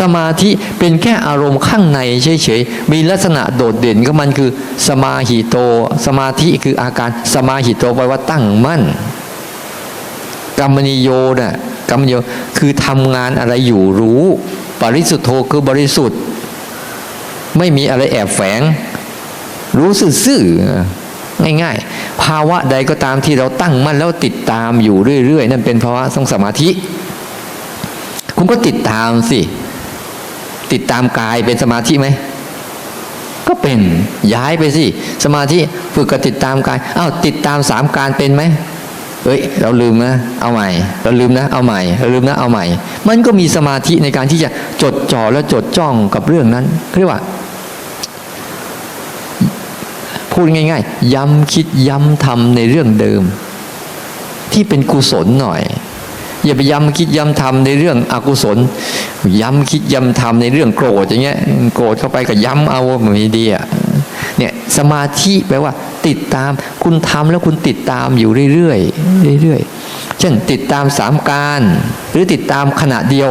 สมาธิเป็นแค่อารมณ์ข้างในเฉยๆ มีลักษณะโดดเด่นก็มันคือ สมาหิโต สมาธิคืออาการสมาหิโตแปลว่าตั้งมั่นกรรมนิโยน่ะกรรมนิโยคือทำงานอะไรอยู่รู้ ปริสุทธโธคือบริสุทธิ์ ไม่มีอะไรแอบแฝง รู้ซื่อๆง่ายๆ ภาวะใดก็ตามที่เราตั้งมั่นแล้วติดตามอยู่เรื่อยๆ นั่นเป็นภาวะทรงสมาธิ คุณก็ติดตามสิ ติดตามกายเป็นสมาธิไหมก็เป็นย้ายไปสิสมาธิฝึกกับติดตามกายอ้าวติดตามสามการเป็นไหมเอ้ยเราลืมนะเอาใหม่ เราลืมนะเอาใหม่เราลืมนะเอาใหม่ มันก็มีสมาธิในการที่จะจดจ่อและจดจ้องกับเรื่องนั้นเรียกว่าพูดง่ายๆ ย้ำคิดย้ำทำในเรื่องเดิม ที่เป็นกุศลหน่อย อย่าไปย้ำคิดย้ำทำในเรื่องอกุศล ย้ำคิดย้ำทำในเรื่องโกรธอย่างเงี้ยโกรธเข้าไปก็ย้ำเอาไม่ดีอะเนี่ยสมาธิแปลว่า ติดตามคุณทำแล้วคุณติดตามอยู่เรื่อยๆเรื่อยๆเช่นติดตามสามการ หรือติดตามขณะเดียว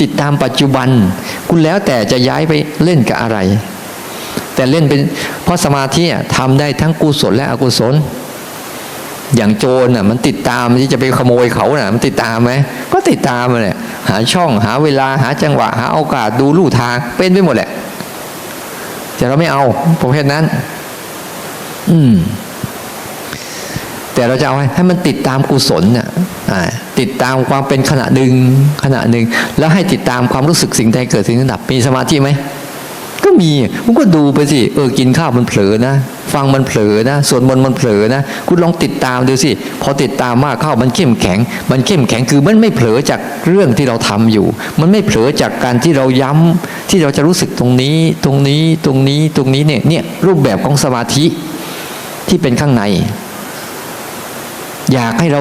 ติดตามปัจจุบัน คุณแล้วแต่จะย้ายไปเล่นกับอะไร แต่เล่นเป็นเพราะสมาธิอะทำได้ทั้งกุศลและอกุศล อย่างโจรน่ะมันติดตามที่จะไปขโมยเขาน่ะ มันติดตามไหมก็ติดตามเลยหาช่องหาเวลาหาจังหวะ หาโอกาสดูลู่ทางเป็นไปหมดแหละแต่เราไม่เอาประเภทนั้น อืม แต่เราจะเอาให้ให้มันติดตามกุศลน่ะอ่าติดตามความเป็นขณะหนึ่งขณะหนึ่งแล้วให้ติดตามความรู้สึกสิ่งใดเกิดสิ่งนั้นดับมีสมาธิไหม ก็มีคุณก็ดูไปสิเออกินข้าวมันเผลอนะ ฟังมันเผลอนะสวดมนต์มันเผลอนะ คุณลองติดตามดูสิพอติดตามมากเข้ามันเข้มแข็ง มันเข้มแข็งคือมันไม่เผลอจากเรื่องที่เราทำอยู่ มันไม่เผลอจากการที่เราย้ำที่เราจะรู้สึกตรงนี้ ตรงนี้ตรงนี้ตรงนี้เนี่ยเนี่ยรูปแบบของสมาธิที่เป็นข้างใน อยากให้เรา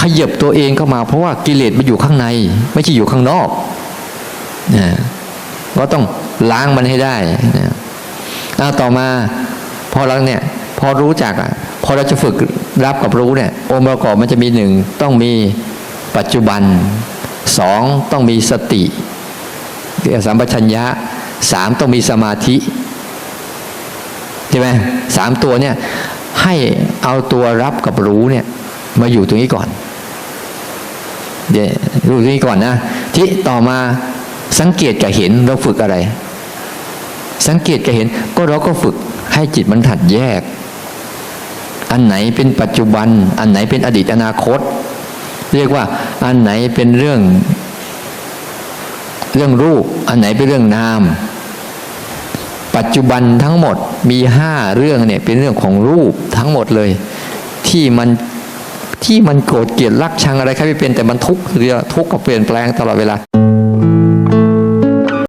ขยับตัวเองเข้ามา เพราะว่ากิเลสมันอยู่ข้างใน ไม่ใช่อยู่ข้างนอกนะก็ต้อง ล้างมันให้ได้นะเอาต่อมาพอเราเนี่ยพอรู้จักอะพอเราจะฝึกรับกับรู้เนี่ยองค์ประกอบมันจะมีหนึ่งต้องมีปัจจุบันสองต้องมีสติสัมปชัญญะสามต้องมีสมาธิใช่ไหมสามตัวเนี่ยให้เอาตัวรับกับรู้เนี่ยมาอยู่ตรงนี้ก่อน เดี๋ยวดูตรงนี้ก่อนนะที่ต่อมาสังเกตกับเห็นเราฝึกอะไร สังเกตกับเห็น ก็เราก็ฝึกให้จิตมันถัดแยก อันไหนเป็นปัจจุบัน อันไหนเป็นอดีตอนาคต เรียกว่า อันไหนเป็นเรื่อง เรื่องรูป อันไหนเป็นเรื่องนาม ปัจจุบันทั้งหมดมีห้าเรื่องเนี่ยเป็นเรื่องของรูปทั้งหมดเลย ที่มันที่มันโกรธเกลียดรักชังอะไรใครไม่เป็นแต่มันทุกข์เรียกทุกข์ก็เปลี่ยนแปลงตลอดเวลา